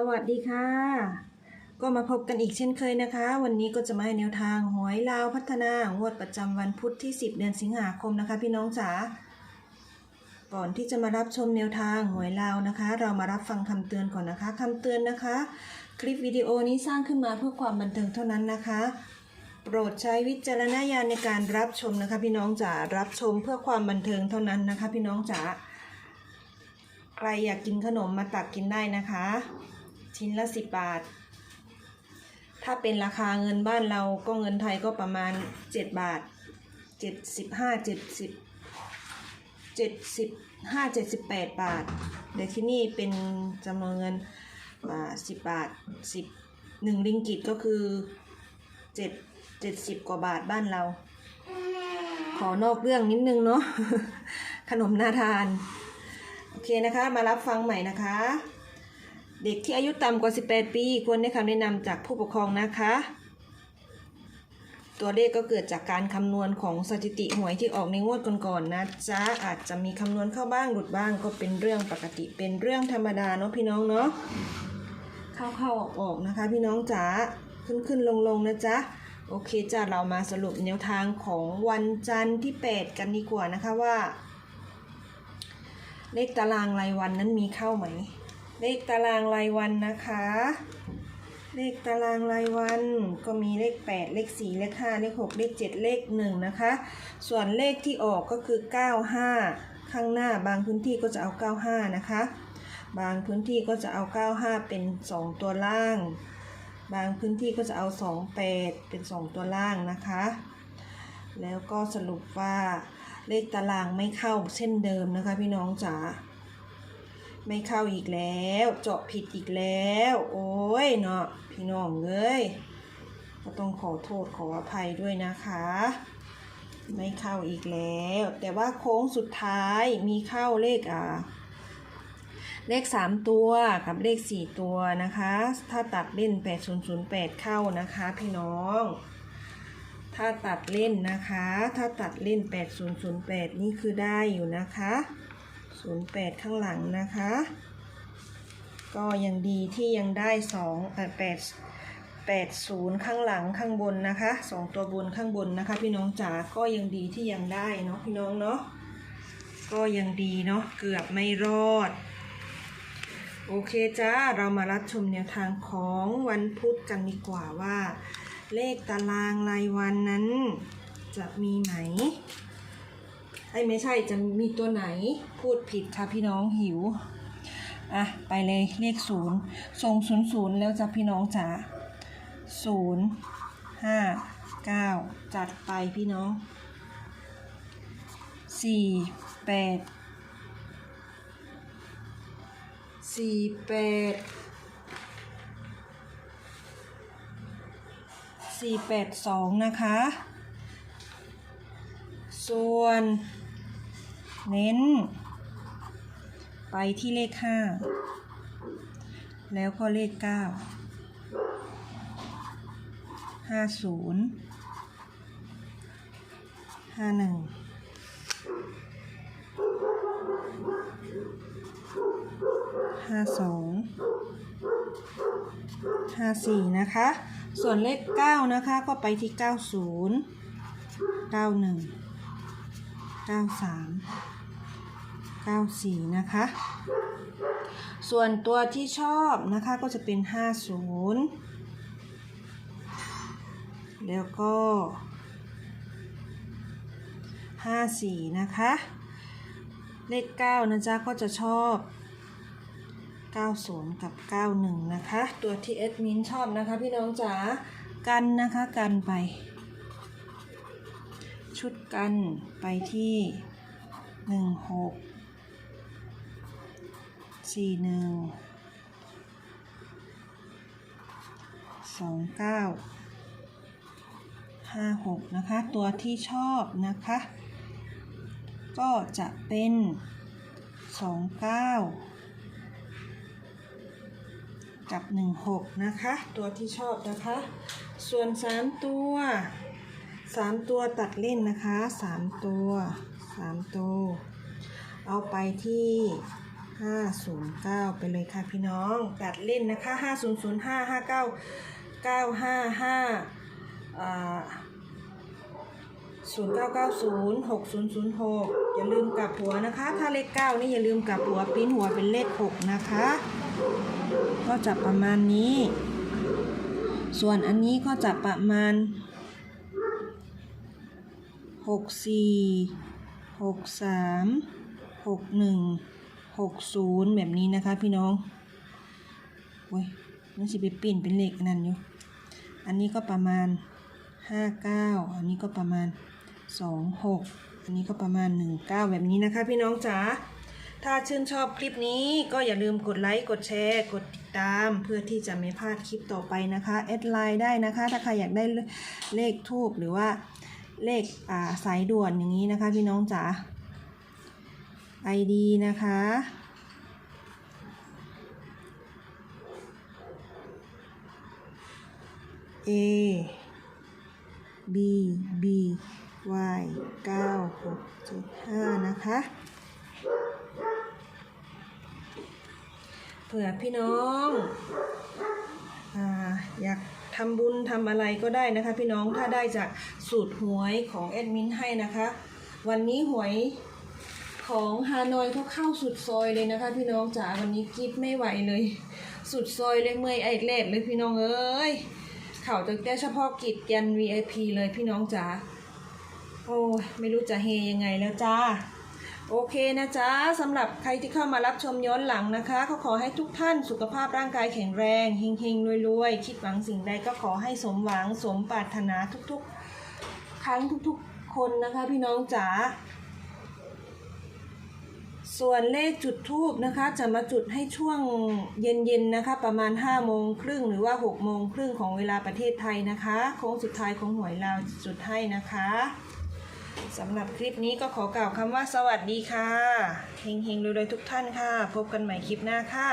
สวัสดีค่ะ ก็มาพบกันอีกเช่นเคยนะคะ วันนี้ก็จะมาให้แนวทางหวยลาวพัฒนางวดประจำวันพุธที่ 10 เดือนสิงหาคมนะคะ พี่น้องจ๋าก่อนที่จะมารับชมแนวทางหวยลาวนะคะ เรามารับฟังคำเตือนก่อนนะคะคำเตือนนะคะ คลิปวิดีโอนี้สร้างขึ้นมาเพื่อความบันเทิงเท่านั้นนะคะ โปรดใช้วิจารณญาณในการรับชมนะคะ พี่น้องจ๋ารับชมเพื่อความบันเทิงเท่านั้นนะคะ พี่น้องจ๋าใครอยากกินขนมมาตักกินได้นะคะ ชิ้นละสิบบาท ถ้าเป็นราคาเงินบ้านเราก็เงินไทยก็ประมาณเจ็ดบาทเจ็ดสิบห้าเจ็ดสิบเจ็ดสิบห้าเจ็ดสิบแปดบาทแต่ที่นี่เป็นจำนวนเงินสิบบาทสิบหนึ่งริงกิตก็คือเจ็ดเจ็ดสิบกว่าบาทบ้านเรา ขอนอกเรื่องนิดนึงเนาะขนมน่าทาน โอเคนะคะ มารับฟังใหม่นะคะ เด็กที่อายุต่ำกว่า 18 ปี ควรได้คำแนะนำจากผู้ปกครองนะคะ ตัวเลขก็เกิดจากการคำนวณของสถิติหวยที่ออกในงวดก่อนๆนะจ๊ะอาจจะมีคำนวณเข้าบ้างหลุดบ้างก็เป็นเรื่องปกติเป็นเรื่องธรรมดาเนาะพี่น้องเนาะเข้าเข้าออกออกๆนะคะ พี่น้องจ๋าขึ้นขึ้นลงลงๆนะจ๊ะโอเคจ้ะเรามาสรุปแนวทางของวันจันทร์ที่ 8 กันดีกว่านะคะว่า เลขตารางรายวันนั้นมีเข้าไหม เลขตารางรายวันนะคะ เลขตารางรายวันก็มีเลข 8 เลข 4 เลข 5 เลข 6 เลข 7 เลข 1 นะคะ ส่วนเลขที่ออกก็คือ 95 ข้างหน้าบางพื้นที่ก็จะเอา 95 นะคะ บางพื้นที่ก็จะเอา 95 เป็น 2 ตัวล่าง บางพื้นที่ก็จะเอา 28 เป็น 2 ตัวล่างนะคะ แล้วก็สรุปว่าเลขตารางไม่เข้าเช่นเดิมนะคะพี่น้องจ๋า ไม่เข้าอีกแล้ว เจาะผิดอีกแล้ว โอ้ยเนาะพี่น้องเอ้ยก็ต้องขอโทษขออภัยด้วยนะคะ ไม่เข้าอีกแล้ว แต่ว่าโค้งสุดท้ายมีเข้าเลขอ่าเลข 3 ตัวกับเลข 4 ตัวนะคะ ถ้าตัดเล่น 8008 เข้านะคะ พี่น้อง ถ้าตัดเล่นนะคะ ถ้าตัดเล่น 8008 นี่คือได้อยู่นะคะ 08 ข้างหลังนะคะ ก็ยังดีที่ยังได้2เอ่อ8 80 ข้างหลังข้างบนนะคะ 2 ตัวบนข้างบนนะคะ พี่น้องจ๋าก็ยังดีที่ยังได้เนาะพี่น้องเนาะก็ยังดีเนาะเกือบไม่รอด โอเคจ้าเรามารับชมแนวทางของวันพุธกันดีกว่าว่า เลขตารางรายวันนั้นจะมีไหม อ้ไม่ใช่จะมีตัวไหนพูดผิดค่ะพี่น้องหิว อะ ไปเลยเลขศูนย์ส่งศูนย์ศูนย์แล้วจ้ะพี่น้องจ๋าศูนย์ห้าเก้าจัดไปพี่น้องสี่แปดสี่แปดสี่แปดสองนะคะ ส่วน เน้น ไปที่เลขห้าแล้วก็เลขเก้าห้าศูนย์ห้าหนึ่งห้าสองห้าสี่นะคะ ส่วนเลขเก้านะคะก็ไปที่เก้าศูนย์เก้าหนึ่งเก้าสาม เก้าสี่นะคะ ส่วนตัวที่ชอบนะคะก็จะเป็นห้าศูนย์แล้วก็ห้าสี่นะคะ เลขเก้านะจ๊ะ ก็จะชอบ 90 กับ 91 นะคะ ตัวที่เอดมินชอบนะคะพี่น้องจ๋า กันนะคะ กันไป ชุดกันไปที่16 41 29 56นะคะ ตัวที่ชอบนะคะ ก็จะเป็น29กับ 16 นะคะ ตัวที่ชอบนะคะ ส่วน 3 ตัว 3 ตัวตัดเล่นนะคะ 3 ตัว 3 ตัว เอาไปที่ 509ไปเลยค่ะพี่น้องตัดเล่นนะคะ5005 59 955อ่า0990 6006อย่าลืมกลับหัวนะคะ ถ้าเลข9นี่อย่าลืมกลับหัวปิ้นหัวเป็นเลข6นะคะ ก็จะประมาณนี้ ส่วนอันนี้ก็จะประมาณหกสี่หกสามหกหนึ่ง หกศูนย์แบบนี้นะคะ พี่น้องโอ้ยมันสิไปปิ่นเป็นเลขอันนั้นอยู่ อันนี้ก็ประมาณห้าเก้าอันนี้ก็ประมาณสองหกอันนี้ก็ประมาณหนึ่งเก้าแบบนี้นะคะ พี่น้องจ๋า ถ้าชื่นชอบคลิปนี้ก็อย่าลืมกดไลค์ กดแชร์ กดติดตาม เพื่อที่จะไม่พลาดคลิปต่อไปนะคะแอดไลน์ได้นะคะ ถ้าใครอยากได้เลขทูบหรือว่าเลขอ่าสายด่วนอย่างนี้นะคะ พี่น้องจ๋า ID นะคะ A B B Y 96.5 นะคะ เผื่อพี่น้องออยากทำบุญทำอะไรก็ได้นะคะ พี่น้องถ้าได้จากสูตรหวยของแอดมินให้นะคะ วันนี้หวย ของฮานอยเขาเข้าสุดซอยเลยนะคะ พี่น้องจ๋าวันนี้กิฟไม่ไหวเลย สุดซอยเลยเมื่อยไอเล็ดเลยพี่น้องเอ้ยเข่าตั้งแต่เฉพาะกิจยัน VIP เลยพี่น้องจ๋าโอ้ไม่รู้จะเฮยังไงแล้วจ้าโอเคนะจ๊ะสำหรับใครที่เข้ามารับชมย้อนหลังนะคะก็ขอให้ทุกท่านสุขภาพร่างกายแข็งแรงเฮงๆรวยๆ คิดหวังสิ่งใดก็ขอให้สมหวังสมปรารถนาทุกๆ ครั้งทุกๆ คนนะคะพี่น้องจ๋า ส่วนเลขจุดทูบนะคะ จะมาจุดให้ช่วงเย็นๆนะคะ ประมาณ5โมงครึ่งหรือว่า6โมงครึ่งของเวลาประเทศไทยนะคะโค้งสุดท้ายของหวยลาวจุดให้นะคะสำหรับคลิปนี้ก็ขอกล่าวคำว่าสวัสดีค่ะเฮงๆรวยๆทุกท่านค่ะ พบกันใหม่คลิปหน้าค่ะ